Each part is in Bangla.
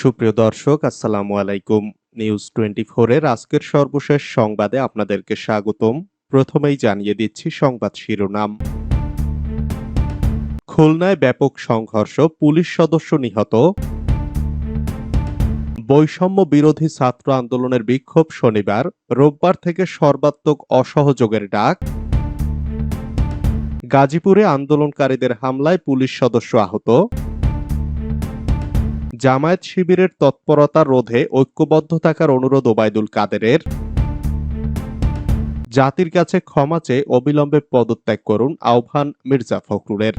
সুপ্রিয় দর্শক, আসসালামু আলাইকুম। নিউজ টোয়েন্টি এর আজকের সর্বশেষ সংবাদে আপনাদেরকে স্বাগতম। প্রথমেই জানিয়ে দিচ্ছি সংবাদ শিরোনাম। খুলনায় ব্যাপক সংঘর্ষ, পুলিশ সদস্য নিহত। বৈষম্য বিরোধী ছাত্র আন্দোলনের বিক্ষোভ শনিবার, রোববার থেকে সর্বাত্মক অসহযোগের ডাক। গাজীপুরে আন্দোলনকারীদের হামলায় পুলিশ সদস্য আহত। জামায়াত শিবিরের তৎপরতা রোধে ঐক্যবদ্ধ থাকার অনুরোধ ওবায়দুল কাদেরের। জাতির কাছে ক্ষমা চেয়ে অবিলম্বে পদত্যাগ করুন আহ্বান মির্জা ফখরুলের।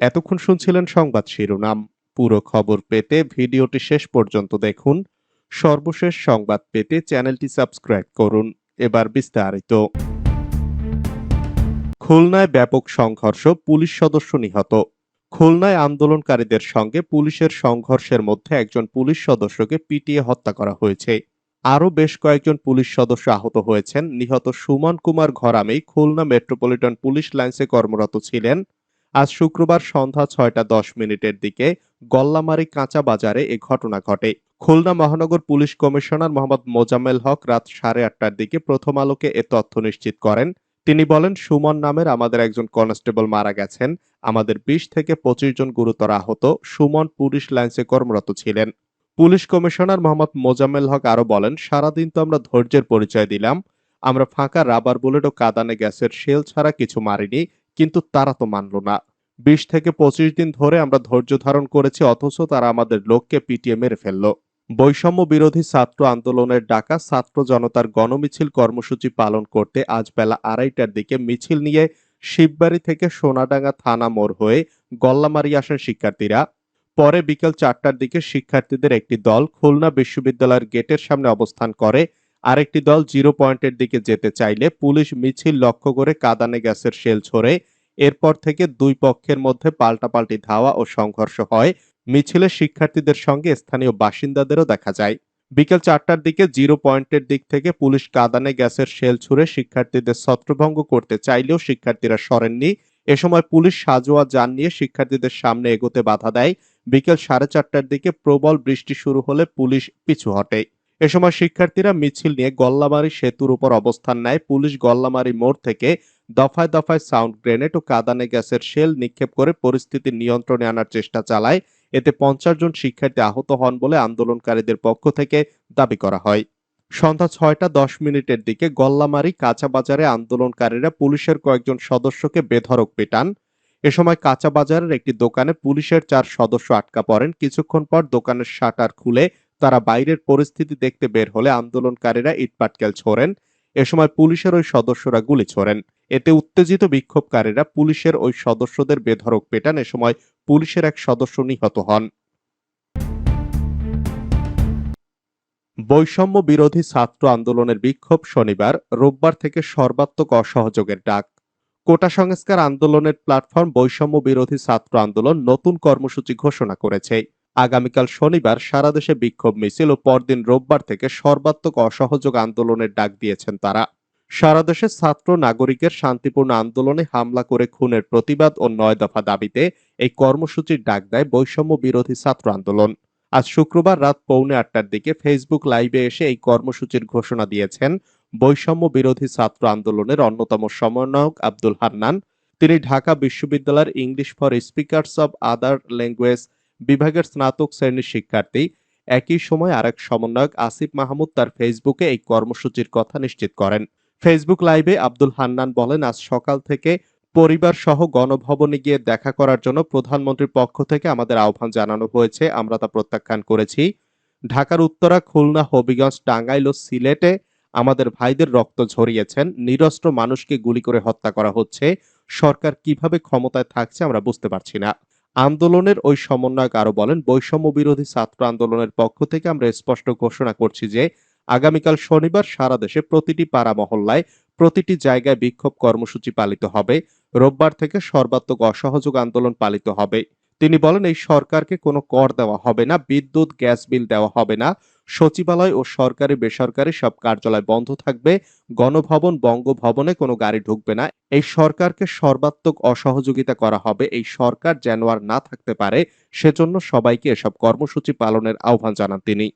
এতক্ষণ শুনছিলেন সংবাদ শিরোনাম। পুরো খবর পেতে ভিডিওটি শেষ পর্যন্ত দেখুন। সর্বশেষ সংবাদ পেতে চ্যানেলটি সাবস্ক্রাইব করুন। এবার বিস্তারিত। খুলনায় ব্যাপক সংঘর্ষ, পুলিশ সদস্য নিহত। খুলনায় আন্দোলনকারীদের সঙ্গে পুলিশের সংঘর্ষের মধ্যে একজন পুলিশ সদস্যকে পিটিয়ে হত্যা করা হয়েছে। আরও বেশ কয়েকজন পুলিশ সদস্য আহত হয়েছেন। নিহত সুমন কুমার ঘরামেই খুলনা মেট্রোপলিটন পুলিশ লাইন্সে কর্মরত ছিলেন। আজ শুক্রবার সন্ধ্যা ছয়টা দশ মিনিটের দিকে গল্লামারি কাঁচা বাজারে এ ঘটনা ঘটে। খুলনা মহানগর পুলিশ কমিশনার মোহাম্মদ মোজাম্মেল হক রাত সাড়ে আটটার দিকে প্রথম আলোকে এ তথ্য নিশ্চিত করেন। তিনি বলেন, সুমন নামের আমাদের একজন কনস্টেবল মারা গেছেন। আমাদের বিশ থেকে পঁচিশ জন গুরুতর আহত। সুমন পুলিশ লাইন্সে কর্মরত ছিলেন। পুলিশ কমিশনার মোহাম্মদ মোজাম্মেল হক আরও বলেন, সারাদিন তো আমরা ধৈর্যের পরিচয় দিলাম। আমরা ফাঁকা রাবার বুলেট ও কাদানে গ্যাসের শেল ছাড়া কিছু মারিনি, কিন্তু তারা তো মানল না। বিশ থেকে পঁচিশ দিন ধরে আমরা ধৈর্য ধারণ করেছি, অথচ তারা আমাদের লোককে পিটিয়ে মেরে ফেলল। বৈষম্য বিরোধী ছাত্র আন্দোলনের ডাকা ছাত্র জনতার গণমিছিল কর্মসূচি পালন করতে আজ বেলা আড়াইটার দিকে মিছিল নিয়ে শিববাড়ি থেকে সোনাডাঙ্গা থানা মোড় হয়ে গল্লামারি আসেন শিক্ষার্থীরা। পরে বিকেল চারটার দিকে শিক্ষার্থীদের একটি দল খুলনা বিশ্ববিদ্যালয়ের গেটের সামনে অবস্থান করে। আরেকটি দল জিরো পয়েন্টের দিকে যেতে চাইলে পুলিশ মিছিল লক্ষ্য করে কাদানে গ্যাসের শেল ছড়ে। এরপর থেকে দুই পক্ষের মধ্যে পাল্টাপাল্টি ধাওয়া ও সংঘর্ষ হয়। মিছিলে শিক্ষার্থীদের সঙ্গে স্থানীয় বাসিন্দাদেরও দেখা যায়। বিকেল চারটার দিকে জিরো পয়েন্টের দিক থেকে পুলিশ কাদানে গ্যাসের শেল ছুড়ে শিক্ষার্থীদের ছত্রভঙ্গ করতে চাইলেও শিক্ষার্থীরা সরেননি। এ সময় পুলিশ সাজোয়া যান নিয়ে শিক্ষার্থীদের সামনে এগোতে বাধা দেয়। বিকেল সাড়ে চারটার দিকে প্রবল বৃষ্টি শুরু হলে পুলিশ পিছু হটে। এ সময় শিক্ষার্থীরা মিছিল নিয়ে গল্লামারি সেতুর উপর অবস্থান নেয়। পুলিশ গল্লামারি মোড় থেকে দফায় দফায় সাউন্ড গ্রেনেড ও কাদানে গ্যাসের শেল নিক্ষেপ করে পরিস্থিতি নিয়ন্ত্রণে আনার চেষ্টা চালায়। এতে পঞ্চাশ জন শিক্ষার্থী আহত হন বলে আন্দোলনকারীদের পক্ষ থেকে দাবি করা হয়। সন্ধ্যা ছয়টা দশ মিনিটের দিকে গল্লামারি কাঁচা বাজারে আন্দোলনকারীরা পুলিশের কয়েকজন সদস্যকে বেধড়ক পেটান। এ সময় কাঁচা বাজারের একটি দোকানে পুলিশের চার সদস্য আটকা পড়েন। কিছুক্ষণ পর দোকানের শাটার খুলে তারা বাইরের পরিস্থিতি দেখতে বের হলে আন্দোলনকারীরা ইটপাটকেল ছোড়েন। এ সময় পুলিশের ওই সদস্যরা গুলি ছোড়েন। এতে উত্তেজিত বিক্ষোভকারীরা পুলিশের ওই সদস্যদের বেধড়ক পেটান এ সময় পুলিশের এক সদস্য নিহত হন। বৈষম্য বিরোধী ছাত্র আন্দোলনের বিক্ষোভ শনিবার, রোববার থেকে সর্বাত্মক অসহযোগের ডাক। কোটা সংস্কার আন্দোলনের প্ল্যাটফর্ম বৈষম্য বিরোধী ছাত্র আন্দোলন নতুন কর্মসূচি ঘোষণা করেছে। আগামীকাল শনিবার সারা দেশে বিক্ষোভ মিছিল ও পরদিন রোববার থেকে সর্বাত্মক অসহযোগ আন্দোলনের ডাক দিয়েছেন তারা। সারা দেশে ছাত্র নাগরিকের শান্তিপূর্ণ আন্দোলনে হামলা করে খুনের প্রতিবাদ ও নয় দফা দাবিতে এই কর্মসূচির ডাক দেয় বৈষম্য বিরোধী ছাত্র আন্দোলন। আজ শুক্রবার রাত পৌনে আটটার দিকে ফেসবুক লাইভে এসে এই কর্মসূচির ঘোষণা দিয়েছেন বৈষম্য বিরোধী ছাত্র আন্দোলনের অন্যতম সমন্বয়ক আব্দুল হান্নান। তিনি ঢাকা বিশ্ববিদ্যালয়ের English for speakers of other language বিভাগের স্নাতক শ্রেণির শিক্ষার্থী। একই সময় আরেক সমন্বয়ক আসিফ মাহমুদ তার ফেসবুকে এই কর্মসূচির কথা নিশ্চিত করেন। ফেসবুক লাইভে আব্দুল হান্নান বলেন, আজ সকাল থেকে পরিবার সহ গণভবনে গিয়ে দেখা করার জন্য প্রধানমন্ত্রীর পক্ষ থেকে আমাদের আহ্বান জানানো হয়েছে। আমরা তা প্রত্যাখ্যান করেছি। ঢাকার উত্তরা, খুলনা, হবিগঞ্জ, টাঙ্গাইল ও সিলেটে আমাদের ভাইদের রক্ত ঝরিয়েছেন। নিরস্ত্র মানুষকে গুলি করে হত্যা করা হচ্ছে। সরকার কীভাবে ক্ষমতায় থাকছে আমরা বুঝতে পারছি না। আন্দোলনের ওই সমন্বয়ক আরও বলেন বৈষম্য বিরোধী ছাত্র আন্দোলনের পক্ষ থেকে আমরা স্পষ্ট ঘোষণা করছি যে আগামীকাল শনিবার সারা দেশে প্রতিটি পাড়া মহল্লায় প্রতিটি জায়গায় বিক্ষোভ কর্মসূচি পালিত হবে। রোববার থেকে সর্বাত্মক অসহযোগ আন্দোলন পালিত হবে। তিনি বলেন, এই সরকারকে কোনো কর দেওয়া হবে না, বিদ্যুৎ, গ্যাস বিল দেওয়া হবে না। সচিবালয় ও সরকারি, বেসরকারি সব কার্যালয় বন্ধ থাকবে। গণভবন, বঙ্গভবনে কোনো গাড়ি ঢুকবে না। এই সরকারকে সর্বাত্মক অসহযোগিতা করা হবে। এই সরকার যেন আর না থাকতে পারে, সেজন্য সবাইকে এসব কর্মসূচি পালনের আহ্বান জানান তিনি।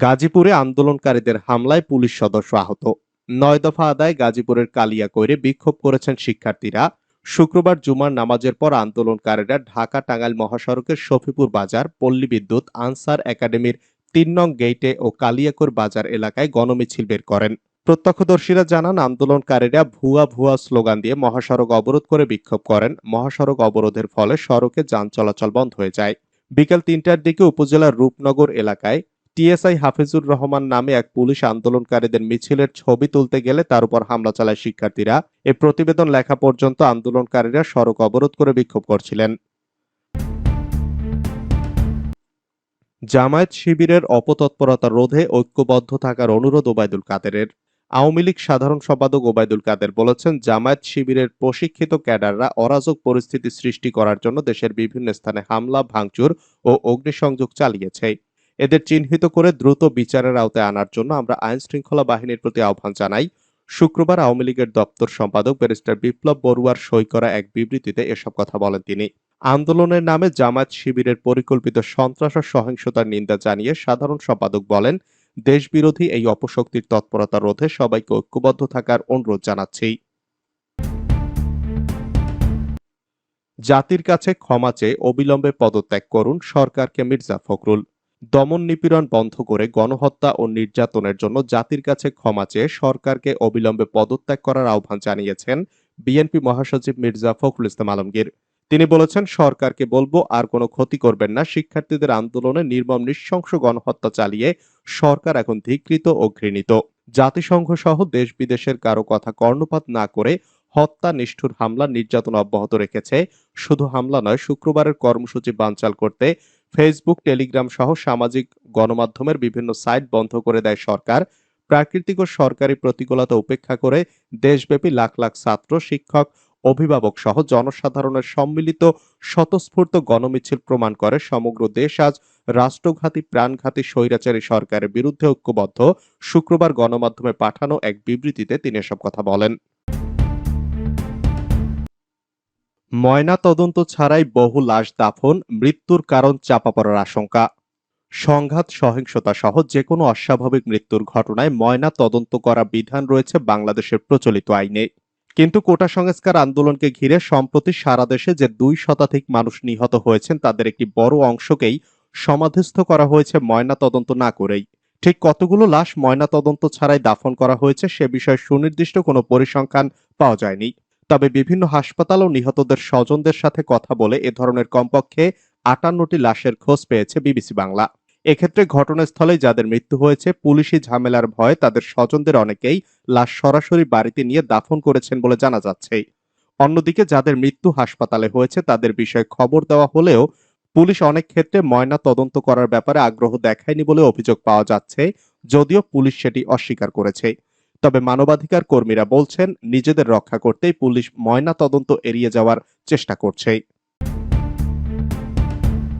গাজীপুরে আন্দোলনকারীদের হামলায় পুলিশ সদস্য আহত। নয় দফা আদায় গাজীপুরের কালিয়া কালিয়াকৈরে বিক্ষোভ করেছেন শিক্ষার্থীরা। শুক্রবার জুমার নামাজের পর আন্দোলনকারীরা ঢাকা টাঙ্গাইল মহাসড়কের শফিপুর বাজার, পল্লী বিদ্যুৎ, আনসার একাডেমির তিন নং গেইটে ও কালিয়াকৈর বাজার এলাকায় গণমিছিল বের করেন। প্রত্যক্ষদর্শীরা জানান, আন্দোলনকারীরা ভুয়া ভুয়া স্লোগান দিয়ে মহাসড়ক অবরোধ করে বিক্ষোভ করেন। মহাসড়ক অবরোধের ফলে সড়কে যান চলাচল বন্ধ হয়ে যায়। বিকেল তিনটার দিকে উপজেলার রূপনগর এলাকায় টিএসআই হাফিজুর রহমান নামে এক পুলিশ আন্দোলনকারীদের মিছিলের ছবি তুলতে গেলে তার উপর হামলা চালায় শিক্ষার্থীরা। এ প্রতিবেদন লেখা পর্যন্ত আন্দোলনকারীরা সড়ক অবরোধ করে বিক্ষোভ করছিলেন। জামায়াত শিবিরের অপতৎপরতা রোধে ঐক্যবদ্ধ থাকার অনুরোধ ওবায়দুল কাদেরের। আওয়ামী লীগ সাধারণ সম্পাদক ওবায়দুল কাদের বলেছেন, জামায়াত শিবিরের প্রশিক্ষিত ক্যাডাররা অরাজক পরিস্থিতি সৃষ্টি করার জন্য দেশের বিভিন্ন স্থানে হামলা, ভাঙচুর ও অগ্নিসংযোগ চালিয়েছে। এদের চিহ্নিত করে দ্রুত বিচারের আওতায় আনার জন্য আমরা আইন শৃঙ্খলা বাহিনীর প্রতি আহ্বান জানাই। শুক্রবার আওয়ামী লীগের দপ্তর সম্পাদক ব্যারিস্টার বিপ্লব বড়ুয়ার সই করা এক বিবৃতিতে এসব কথা বলেন তিনি। আন্দোলনের নামে জামায়াত শিবিরের পরিকল্পিত সন্ত্রাস ও সহিংসতার নিন্দা জানিয়ে সাধারণ সম্পাদক বলেন, দেশবিরোধী এই অপশক্তির তৎপরতা রোধে সবাইকে ঐক্যবদ্ধ থাকার অনুরোধ জানাচ্ছি। জাতির কাছে ক্ষমা চেয়ে অবিলম্বে পদত্যাগ করুন সরকারকে মির্জা ফখরুল। দমন নিপীড়ন বন্ধ করে গণহত্যা ও নির্যাতনের জন্য জাতির কাছে ক্ষমা চেয়ে সরকারকে অবিলম্বে পদত্যাগ করার আহ্বান জানিয়েছেন বিএনপি মহাসচিব মির্জা ফখরুল ইসলাম আলমগীর। তিনি বলেছেন, সরকারকে বলব, আর কোনো ক্ষতি করবেন না। শিক্ষার্থীদের আন্দোলনে নির্মম নৃশংস গণহত্যা চালিয়ে সরকার এখন ধিকৃত ও ঘৃণিত। জাতিসংঘ সহ দেশ বিদেশের কারও কথা কর্ণপাত না করে হত্যা, নিষ্ঠুর হামলা, নির্যাতন অব্যাহত রেখেছে। শুধু হামলা নয়, শুক্রবারের কর্মসূচি বানচাল করতে ফেসবুক টেলিগ্রাম সহ সামাজিক গণমাধ্যমের বিভিন্ন সাইট বন্ধ করে দেয় সরকার। প্রাকৃতিক ও সরকারি প্রতিকূলতা উপেক্ষা করে দেশব্যাপী লাখ লাখ ছাত্র, শিক্ষক, অভিভাবক সহ জনসাধারণের সম্মিলিত স্বতঃস্ফূর্ত গণমিছিল প্রমাণ করে। সমগ্র দেশ আজ রাষ্ট্রঘাতী, প্রাণঘাতী স্বৈরাচারী সরকারের বিরুদ্ধে ঐক্যবদ্ধ। শুক্রবার গণমাধ্যমে পাঠানো এক বিবৃতিতে তিনি এসব কথা বলেন। ময়না তদন্ত ছাড়াই বহু লাশ দাফন, মৃত্যুর কারণ চাপা পড়ার আশঙ্কা। সংঘাত, সহিংসতা সহ যে কোনো অস্বাভাবিক মৃত্যুর ঘটনায় ময়না তদন্ত করা বিধান রয়েছে বাংলাদেশের প্রচলিত আইনে। কিন্তু কোটা সংস্কার আন্দোলনকে ঘিরে সম্প্রতি সারা দেশে যে দুই শতাধিক মানুষ নিহত হয়েছেন, তাদের একটি বড় অংশকেই সমাধিস্থ করা হয়েছে ময়না তদন্ত না করেই। ঠিক কতগুলো লাশ ময়না তদন্ত ছাড়াই দাফন করা হয়েছে, সে বিষয়ে সুনির্দিষ্ট কোনো পরিসংখ্যান পাওয়া যায়নি। তবে বিভিন্ন হাসপাতাল ও নিহতদের স্বজনদের সাথে কথা বলে এ ধরনের কমপক্ষে আটান্নটি লাশের খোঁজ পেয়েছে বিবিসি বাংলা। এক্ষেত্রে ঘটনাস্থলে যাদের মৃত্যু হয়েছে, পুলিশি ঝামেলার ভয়ে তাদের স্বজনদের অনেকেই লাশ সরাসরি বাড়িতে নিয়ে দাফন করেছেন বলে জানা যাচ্ছে। অন্যদিকে যাদের মৃত্যু হাসপাতালে হয়েছে, তাদের বিষয়ে খবর দেওয়া হলেও পুলিশ অনেক ক্ষেত্রে ময়না তদন্ত করার ব্যাপারে আগ্রহ দেখায়নি বলে অভিযোগ পাওয়া যাচ্ছে, যদিও পুলিশ সেটি অস্বীকার করেছে। তবে মানবাধিকার কর্মীরা বলছেন নিজেদের রক্ষা করতেই পুলিশ ময়না তদন্ত এড়িয়ে যাওয়ার চেষ্টা করছে।